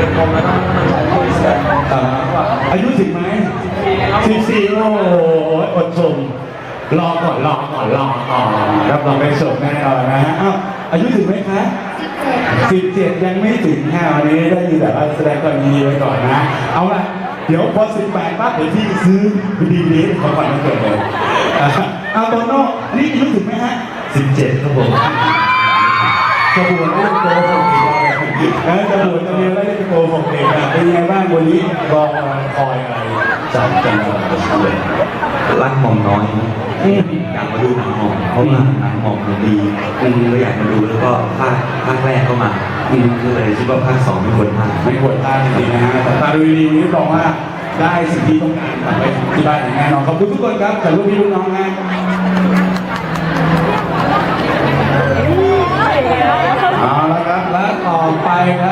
ดินพรมแล้วก็ต้องใช้ที่แสดงอ่าอายุถึงไหมสิบสี่โอ้โหอดชมรอก่อนรอก่อนรอก่อนรับรองไม่สดแน่นอนนะฮะอ้าวอายุถึงไหมคะสิบเจ็ดยังไม่ถึงค่ะวันนี้ได้ยินแต่ว่าแสดงความยินดีไว้ก่อนนะ เอาละเดี๋ยวพอสิบแปดปั๊บเดี๋ยวพี่ซื้อดีดีของขวัญวันเกิดเลยเอาโตโน่อันนี่อายุถึงไหมฮะสิบเจ็ดครับผมจะบวช กแล้วจะบวชจะเรียนไม่ได้โกหกเองนะเป็นยังไงบ้างวันนี้รอคอยอะไรจากจังหวัดรักหม่อมน้อยนะอืมอยากมาดูหนังหม่อมเพราะว่าหนังหม่อมมันดีก็อยากมาดูแล้วก็ภาคภาคแรกก็มาก็เลยคิดว่าภาคสองไม่ควรพลาดไม่ควรพลาดจริงๆนะฮะแต่ตาดูดีๆนี่บอกว่าได้สิ่งที่ต้องการกลับไปที่บ้านอย่างแน่นอนขอบคุณทุกคนครับจากลูกพี่ลูกน้องนะ